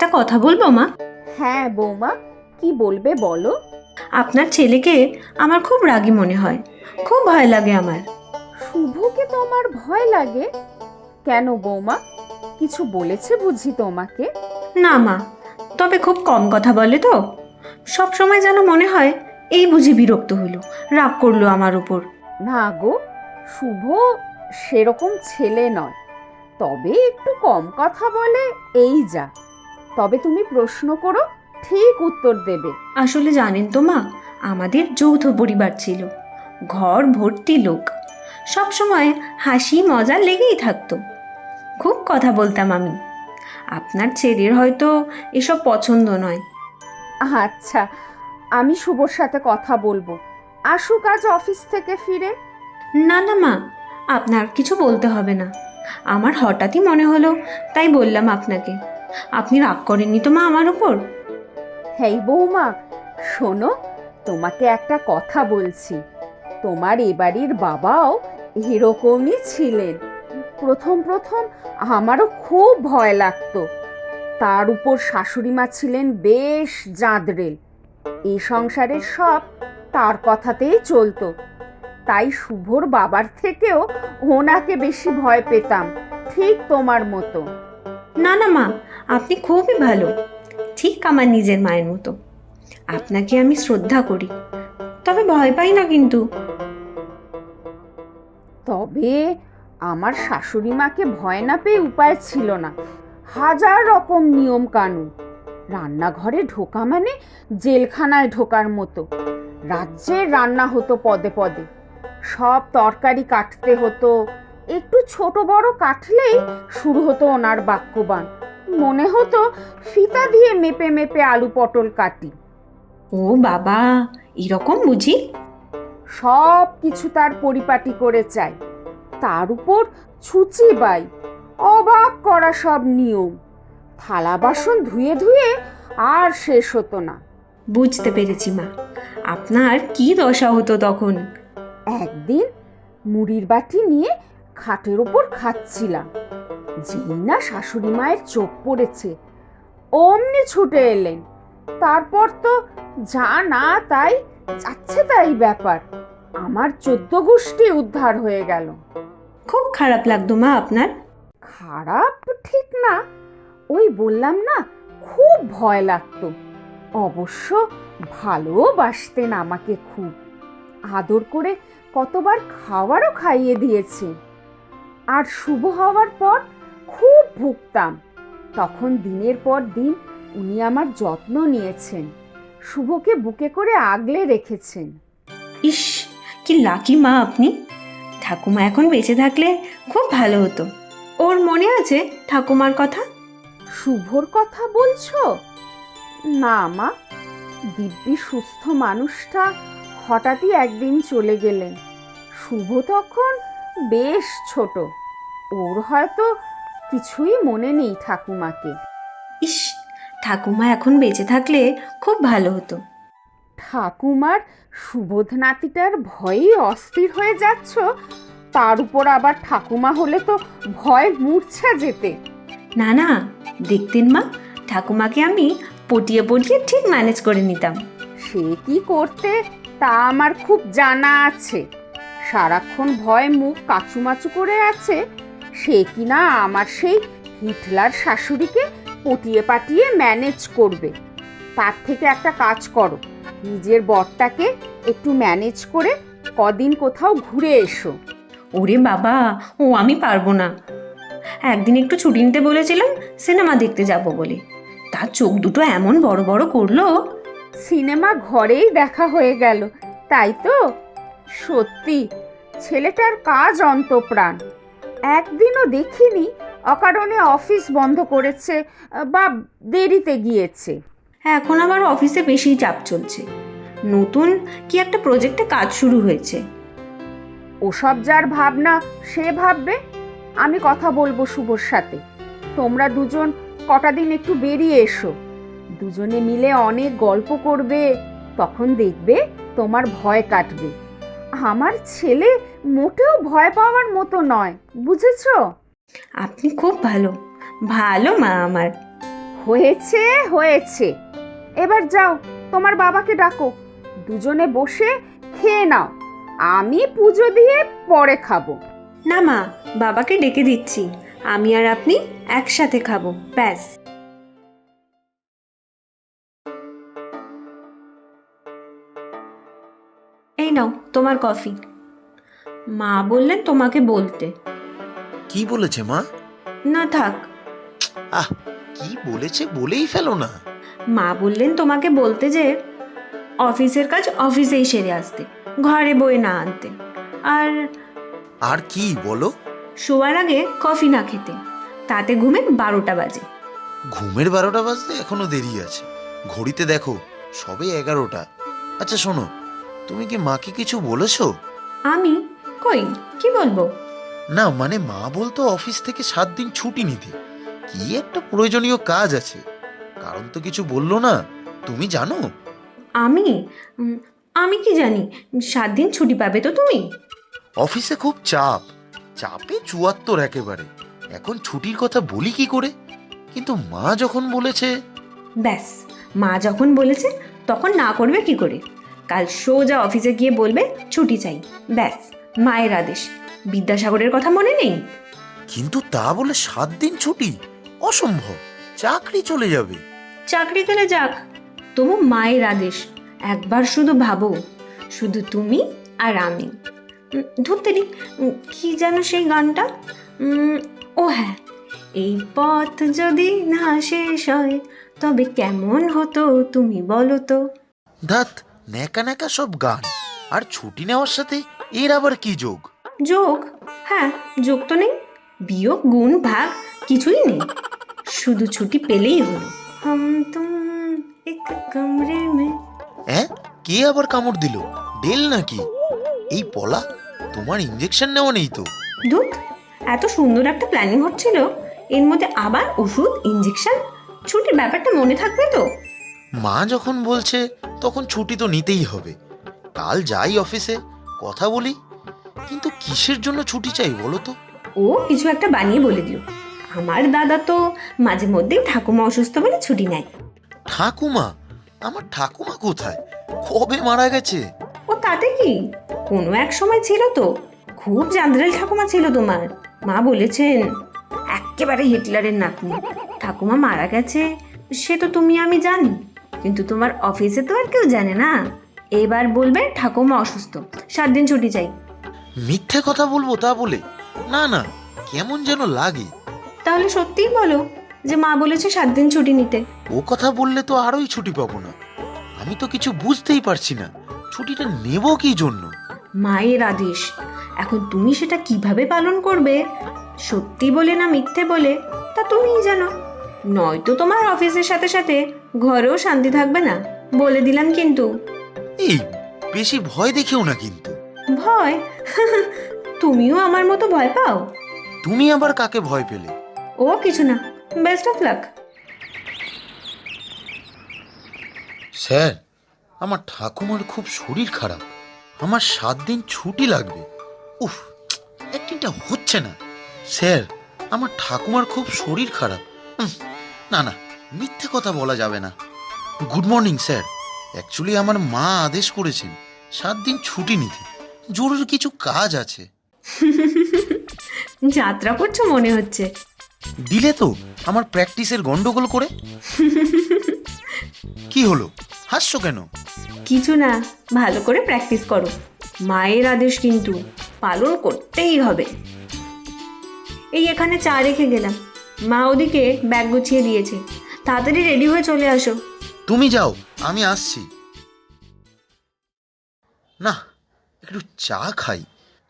একটা কথা বলব মা? হ্যাঁ বৌমা কি বলবে বলো? আপনার ছেলেকে আমার খুব রাগী মনে হয়। খুব ভয় লাগে আমার। শুভকে তোমার ভয় লাগে। কেন বৌমা? কিছু বলেছে বুঝি তোমাকে? না মা। তবে খুব কম কথা বলে তো। সব সময় যেন মনে হয় এই বুঝি বিরক্ত হলো রাগ করল আমার উপর। না গো শুভ সেরকম ছেলে নয়। তবে একটু কম কথা বলে এই যা। তবে তুমি প্রশ্ন করো ঠিক উত্তর দেবে। আসলে জানেন তো মা আমাদের যৌথ পরিবার ছিল। ঘর ভর্তি লোক। সব সময় হাসি মজা লেগেই থাকতো। খুব কথা বলতাম আমি। আপনার ছেলের হয়তো এসব পছন্দ নয়। আচ্ছা আমি শুভর সাথে কথা বলব। আসুক আজ অফিস থেকে ফিরে। না না মা আপনার কিছু বলতে হবে না। আমার হঠাৎই মনে হলো তাই বললাম আপনাকে। আপনি রাগ করেননি তো মা আমার উপর? হেই বৌমা শোনো তোমাকে একটা কথা বলছি। তোমার এ বাড়ির বাবাও এরকমই ছিলেন। প্রথম প্রথম আমারও খুব ভয় লাগতো। তার উপর শাশুড়ি মা ছিলেন বেশ জাঁদরেল এই সংসারের সব তার কথাতেই চলতো। তাই শুভর বাবার থেকেও ওনাকে বেশি ভয় পেতাম ঠিক তোমার মতো। না না মা আপনি খুবই ভালো। ঠিক আমার নিজের মায়ের মতো। আপনাকে আমি শ্রদ্ধা করি। তবে ভয় পাই না কিন্তু। তবে আমার শাশুড়ি মাকে ভয় না পেয়ে উপায় ছিল না। হাজার রকম নিয়ম কানুন রান্নাঘরে ঢোকা মানে জেলখানায় ঢোকার মতো। রাজ্যের রান্না হতো পদে পদে। সব তরকারি কাটতে হতো। একটু ছোট বড় কাটলেই শুরু হতো ওনার বাক্যবান মনে হতো ফিতা দিয়ে মেপে মেপে আলু পটল কাটি। ও বাবা এরকম বুঝি? সব কিছু তার পরিপাটি করে চাই। তার উপর ছুচি বাই অবাক করা সব নিয়ম। থালা বাসন ধুয়ে ধুয়ে আর শেষ হতো না। বুঝতে পেরেছি মা। আপনার কি দশা হতো তখন? একদিন মুড়ির বাটি নিয়ে খাটের ওপর খাচ্ছিলাম। যেই না শাশুড়ি মায়ের চোখ পড়েছে। অমনি ছুটে এলেন। তারপর তো যা না তাই যাচ্ছে তাই ব্যাপার। আমার চোদ্দ গোষ্ঠী উদ্ধার হয়ে গেল। খুব খারাপ লাগতো মা আপনার। খারাপ ঠিক না। ওই বললাম না খুব ভয় লাগতো। অবশ্য ভালোবাসতেন আমাকে খুব। আদর করে কতবার খাওয়ারও খাইয়ে দিয়েছে। আর শুভ হওয়ার পর ভুগতাম। তখন দিনের পর দিন উনি আমার যত্ন নিয়েছেন। শুভকে বুকে করে আগলে রেখেছেন। ইস কি লাকি মা আপনি। ঠাকুমা এখন বেঁচে থাকলে খুব ভালো হতো। ওর মনে আছে ঠাকুমার কথা? শুভর কথা বলছো? না মা দিব্যি সুস্থ মানুষটা হঠাৎই একদিন চলে গেলেন। শুভ তখন বেশ ছোট। ওর হয়তো কিছুই মনে নেই ঠাকুমাকে। ইস ঠাকুমা এখন বেঁচে থাকলে খুব ভালো হতো। ঠাকুমার সুবোধ নাতিটার ভয়েই অস্থির হয়ে যাচ্ছ তার উপর আবার ঠাকুমা হলে তো ভয় মূর্ছা যেতে। না না দেখতেন মা ঠাকুমাকে আমি পটিয়ে পটিয়ে ঠিক ম্যানেজ করে নিতাম। সে কি করতে তা আমার খুব জানা আছে। সারাক্ষণ ভয় মুখ কাচুমাচু করে আছে সে কিনা আমার সেই হিটলার শাশুড়িকে পটিয়ে পাটিয়ে ম্যানেজ করবে। তার থেকে একটা কাজ করো নিজের বরটাকে একটু ম্যানেজ করে কদিন কোথাও ঘুরে এসো। ওরে বাবা ও আমি পারব না। একদিন একটু ছুটি নিতে বলেছিলাম সিনেমা দেখতে যাব বলে। তার চোখ দুটো এমন বড় বড় করল। সিনেমা ঘরেই দেখা হয়ে গেল তাই তো? সত্যি ছেলেটার কাজ অন্তপ্রাণ। একদিনও দেখিনি। অকারণে অফিস বন্ধ করেছে বা দেরিতে গিয়েছে। হ্যাঁ এখন আমার অফিসে বেশি চাপ চলছে। নতুন কি একটা প্রজেক্টে কাজ শুরু হয়েছে। ওসব যার ভাবনা সে ভাববে। আমি কথা বলব শুভর সাথে। তোমরা দুজন কটা দিন একটু বেরিয়ে এসো। দুজনে মিলে অনেক গল্প করবে তখন দেখবে তোমার ভয় কাটবে। আমার ছেলে মোটেও ভয় পাওয়ার মতো নয় বুঝেছ? আপনি খুব ভালো ভালো মা আমার। হয়েছে হয়েছে। এবার যাও তোমার বাবাকে ডাকো। দুজনে বসে খেয়ে নাও। আমি পুজো দিয়ে পরে খাব। না মা বাবাকে ডেকে দিচ্ছি। আমি আর আপনি একসাথে খাব ব্যাস। এই নাও তোমার কফি। মা বললেন তোমাকে বলতে। কি বলেছে মা? না থাক। আহ কি বলেছে বলেই ফেলো না। মা বললেন তোমাকে বলতে যে অফিসের কাজ অফিসেই সেরে আসতে ঘরে বয়ে না আনতে। আর আর কি বলো? শোয়ার আগে কফি না খেতে। তাতে ঘুমে বারোটা বাজে। ঘুমের বারোটা বাজতে এখনও দেরি আছে। ঘড়িতে দেখো সবে এগারোটা। আচ্ছা শোনো তুমি কি মাকে কিছু বলেছ? আমি? কই? কি বলব? না মানে মা বলতো অফিস থেকে সাত দিন ছুটি নিতে। কি একটা প্রয়োজনীয় কাজ আছে। কারণ তো কিছু বলল না। তুমি জানো? আমি? উম, আমি কি জানি? সাত দিন ছুটি পাবে তো তুমি? অফিসে খুব চাপ। চাপে চুয়াত্তর একেবারে। এখন ছুটির কথা বলি কি করে? কিন্তু মা যখন বলেছে ব্যাস মা যখন বলেছে তখন না করবে কি করে? কাল সোজা অফিসে গিয়ে বলবে ছুটি চাই। ব্যাস মায়ের আদেশ। বিদ্যাসাগরের কথা মনে নেই? কিন্তু তা বলে সাত দিন ছুটি? অসম্ভব। চাকরি চলে যাবে। চাকরি গেলে যাক। তবু মায়ের আদেশ। একবার শুধু ভাবো শুধু তুমি আর আমি। ধুত্তেরি উম, কি যেন সেই গানটা? ও হ্যাঁ এই পথ যদি না শেষ হয় তবে কেমন হতো তুমি বলো তো? ধাত ন্যাকা ন্যাকা সব গান। আর ছুটি নেওয়ার সাথে এর আবার কি যোগ? যোগ? হ্যাঁ যোগ তো নেই। বিয়োগ গুণ ভাগ কিছুই নেই। শুধু ছুটি পেলেই হলো। হাম তুম এক কমরে মে। হ্যাঁ কে আবার কামড় দিল? ডেল নাকি? এই পলা তোমার ইঞ্জেকশন নেওয়া নেই তো। দুধ এত সুন্দর একটা প্ল্যানিং হচ্ছিল। এর মধ্যে আবার ওষুধ ইঞ্জেকশন ছুটির ব্যাপারটা মনে থাকবে তো? মা যখন বলছে তখন ছুটি তো নিতেই হবে। কাল যাই অফিসে কথা বলি। কিন্তু কিসের জন্য ছুটি চাই বলো তো? ও কিছু একটা বানিয়ে বলে দিল আমার দাদা তো মাঝে মধ্যেই ঠাকুমা অসুস্থ বলে ছুটি নেয়। ঠাকুমা? আমার ঠাকুমা কোথায়? কবে মারা গেছে? ও তাতে কি? কোনো এক সময় ছিল তো। খুব জান্দ্রেল ঠাকুমা ছিল তোমার। মা বলেছেন একেবারে হিটলারের নাতনি। ঠাকুমা মারা গেছে সে তো তুমি আমি জানি। কিন্তু তোমার অফিসে তো আর কেউ জানে না। এবার বলবে ঠাকুমা অসুস্থ। সাত দিন ছুটি চাই। মিথ্যে কথা বলব তা বলে? না না কেমন যেন লাগে। তাহলে সত্যিই বলো যে মা বলেছে সাত দিন ছুটি নিতে। ও কথা বললে তো আরোই ছুটি পাবো না। আমি তো কিছু বুঝতেই পারছি না। ছুটিটা নেব কি জন্য? মায়ের আদেশ। এখন তুমি সেটা কীভাবে পালন করবে? সত্যি বলে না মিথ্যে বলে তা তুমিই জানো। নয়তো তোমার অফিসের সাথে সাথে ঘরেও শান্তি থাকবে না বলে দিলাম কিন্তু। এই বেশি ভয় দেখেও না কিন্তু। ভয়? তুমিও আমার মতো ভয় পাও? তুমি আবার কাকে ভয় পেলে? ও কিছু না। বেস্ট অফ লাক স্যার আমার ঠাকুমার খুব শরীর খারাপ। আমার সাত দিন ছুটি লাগবে। উফ একদিনটা হচ্ছে না। স্যার আমার ঠাকুমার খুব শরীর খারাপ। না না মিথ্যে কথা বলা যাবে না। গুড মর্নিং স্যার অ্যাকচুয়ালি আমার মা আদেশ করেছেন সাত দিন ছুটি নিতে। জরুরি কিছু কাজ আছে। যাত্রা করছ মনে হচ্ছে। দিলে তো আমার প্র্যাকটিসের গন্ডগোল করে। কি হলো? হাসছো কেন? কিছু না ভালো করে প্র্যাকটিস করো। মায়ের আদেশ কিন্তু পালন করতেই হবে। এই এখানে চা রেখে গেলাম। মা ওদিকে ব্যাগ গুছিয়ে দিয়েছে। তাড়াতাড়ি রেডি হয়ে চলে আসো। তুমি যাও আমি আসছি। না একটু চা খাই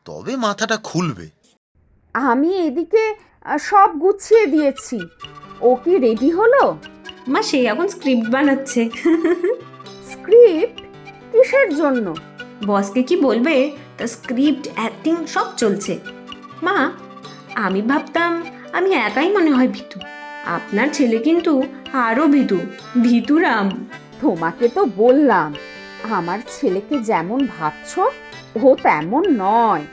তবে মাথাটা খুলবে। আমি এদিকে সব গুছিয়ে দিয়েছি। ও কি রেডি হলো? মা সে এখন স্ক্রিপ্ট বানাচ্ছে। স্ক্রিপ্ট? কিসের জন্য? বসকে কি বলবে? তা স্ক্রিপ্ট অ্যাক্টিং সব চলছে। মা আমি ভাবতাম আমি একাই মনে হয় ভীতু। আপনার ছেলে কিন্তু আরও ভীতু ভীতুরাম তোমাকে তো বললাম আমার ছেলেকে যেমন ভাবছ ও তেমন নয়।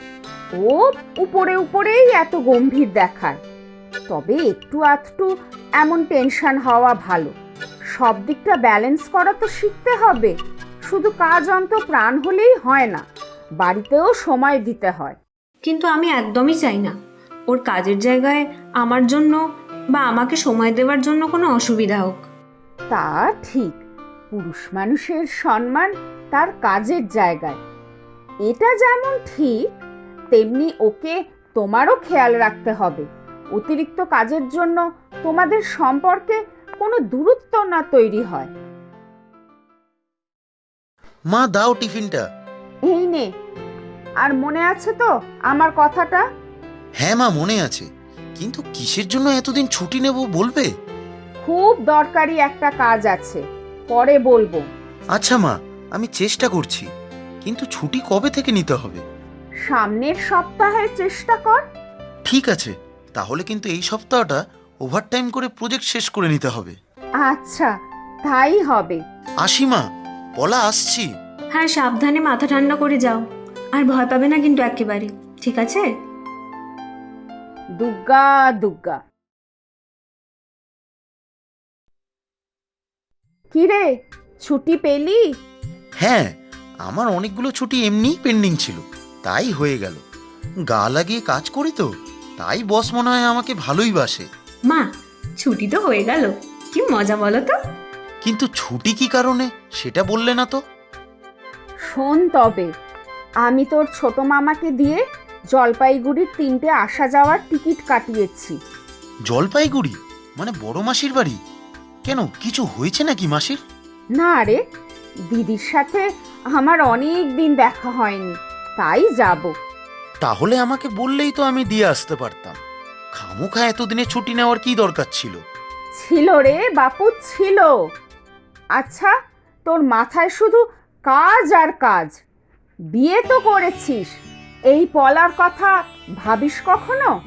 ও উপরে উপরেই এত গম্ভীর দেখায়। তবে একটু আধটু এমন টেনশন হওয়া ভালো। সব দিকটা ব্যালেন্স করা তো শিখতে হবে। শুধু কাজ অন্ত প্রাণ হলেই হয় না বাড়িতেও সময় দিতে হয়। কিন্তু আমি একদমই চাই না। ওর কাজের জায়গায় আমার জন্য বা আমাকে সময় দেওয়ার জন্য কোনো অসুবিধা হোক। তা ঠিক। পুরুষ মানুষের সম্মান তার কাজের জায়গায়। এটা যেমন ঠিক তেমনি ওকে তোমারও খেয়াল রাখতে হবে। অতিরিক্ত কাজের জন্য তোমাদের সম্পর্কে কোনো দূরত্ব না তৈরি হয়। মা দাও টিফিনটা। এই নে। আর মনে আছে তো আমার কথাটা? হ্যাঁ মা মনে আছে। কিন্তু কিসের জন্য এতদিন ছুটি নেব বলবে? খুব দরকারি একটা কাজ আছে। পরে বলব। আচ্ছা মা আমি চেষ্টা করছি। কিন্তু ছুটি কবে থেকে নিতে হবে? সামনের সপ্তাহে চেষ্টা কর। ঠিক আছে তাহলে কিন্তু এই সপ্তাহটা ওভারটাইম করে প্রজেক্ট শেষ করে নিতে হবে। আচ্ছা তাই হবে। আসি মা পলা আসছি। হ্যাঁ সাবধানে মাথা ঠান্ডা করে যাও। আর ভয় পাবে না কিন্তু একেবারে ঠিক আছে? দুগ্গা দুগ্গা। কিরে ছুটি পেলি? হ্যাঁ আমার অনেকগুলো ছুটি এমনিই পেন্ডিং ছিল তাই হয়ে গেল। গা লাগিয়ে কাজ করি তো তাই বস মনে হয় আমাকে ভালোই বাসে। মা ছুটি তো হয়ে গেল কি মজা বলো তো। কিন্তু ছুটি কি কারণে সেটা বললে না তো। শোন তবে আমি তোর ছোট মামাকে দিয়ে জলপাইগুড়ির তিনটে আসা যাওয়ার টিকিট কাটিয়েছি। জলপাইগুড়ি? মানে বড় মাসির বাড়ি? কেন কিছু হয়েছে নাকি মাসির? না রে দিদির সাথে আমার অনেক দিন দেখা হয়নি তাই যাব। তাহলে আমাকে বললেই তো আমি দিয়ে আসতে পারতাম। খামোখা এতদিনে ছুটি নেওয়ার কি দরকার ছিল? ছিল রে বাপু ছিল। আচ্ছা তোর মাথায় শুধু কাজ আর কাজ। বিয়ে তো করেছিস এই পলার কথা ভাবিস কখনো?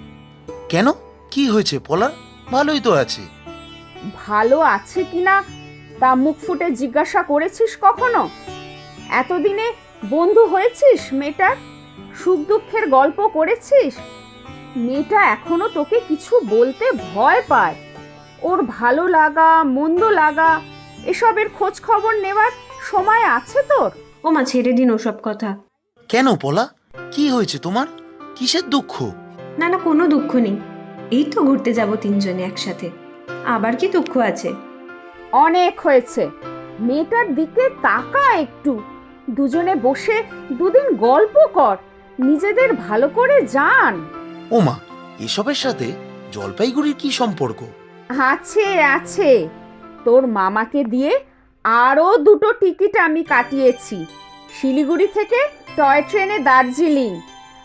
কেন? কি হয়েছে পলা ভালোই তো আছে। ভালো আছে কিনা তা মুখ ফুটে জিজ্ঞাসা করেছিস কখনো? এতদিনে বন্ধু হয়েছিস মেয়েটার? সুখ দুঃখের গল্প করেছিস? মেয়েটা এখনও তোকে কিছু বলতে ভয় পায়। ওর ভালো লাগা মন্দ লাগা এসবের খোঁজ খবর নেওয়ার সময় আছে তোর? ও মা ছেড়ে দিন ওসব কথা। কেন পলা? কি হয়েছে তোমার? কিসের দুঃখ? না না কোনো দুঃখ নেই। এই তো ঘুরতে যাব তিনজনে একসাথে। আবার কি দুঃখ আছে? অনেক হয়েছে। মেয়েটার দিকে তাকা একটু। দুজনে বসে দুদিন গল্প কর। নিজেদের ভালো করে জান। ওমা এসবের সাথে জলপাইগুড়ির কি সম্পর্ক? আছে আছে। তোর মামাকে দিয়ে আরও দুটো টিকিট আমি কাটিয়েছি। শিলিগুড়ি থেকে টয় ট্রেনে দার্জিলিং।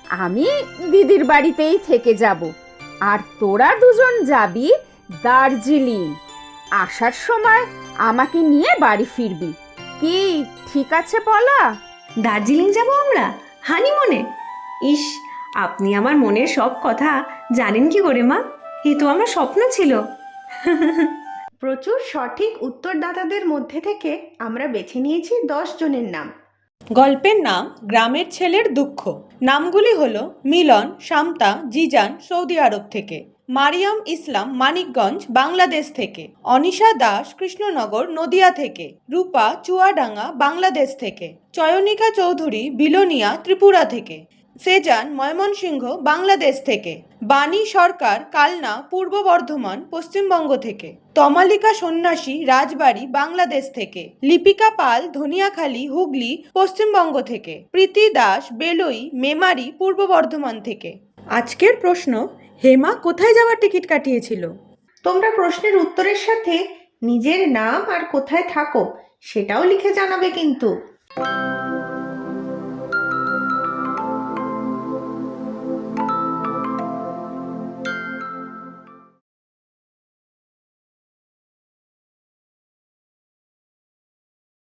আমি দিদির বাড়িতেই থেকে যাব। আর তোরা দুজন যাবি দার্জিলিং। আসার সময় আমাকে নিয়ে বাড়ি ফিরবি। কি ঠিক আছে বলা? দার্জিলিং যাব আমরা? হানিমুনে? ইস আপনি আমার মনের সব কথা জানেন কি করে মা? এ তো আমার স্বপ্ন ছিল। প্রচুর সঠিক উত্তরদাতাদের মধ্যে থেকে আমরা বেছে নিয়েছি দশ জনের নাম। গল্পের নাম গ্রামের ছেলের দুঃখ। নামগুলি হলো মিলন, শামতা, জিজান, সৌদি আরব থেকে, মারিয়াম ইসলাম, মানিকগঞ্জ, বাংলাদেশ থেকে, অনিশা দাস, কৃষ্ণনগর, নদিয়া থেকে, রূপা, চুয়াডাঙ্গা, বাংলাদেশ থেকে, চয়নিকা চৌধুরী, বিলোনিয়া, ত্রিপুরা থেকে। সেজান ময়মনসিংহ, বাংলাদেশ থেকে। বাণী সরকার, কালনা, পূর্ব বর্ধমান, পশ্চিমবঙ্গ থেকে। তমালিকা সন্ন্যাসী, রাজবাড়ি, বাংলাদেশ থেকে। লিপিকা পাল, ধনিয়াখালী, হুগলি, পশ্চিমবঙ্গ থেকে। প্রীতি দাস, বেলই, মেমারি, পূর্ব বর্ধমান থেকে। আজকের প্রশ্ন, হেমা কোথায় যাওয়ার টিকিট কাটিয়েছিল? তোমরা প্রশ্নের উত্তরের সাথে নিজের নাম আর কোথায় থাকো, সেটাও লিখে জানাবে কিন্তু।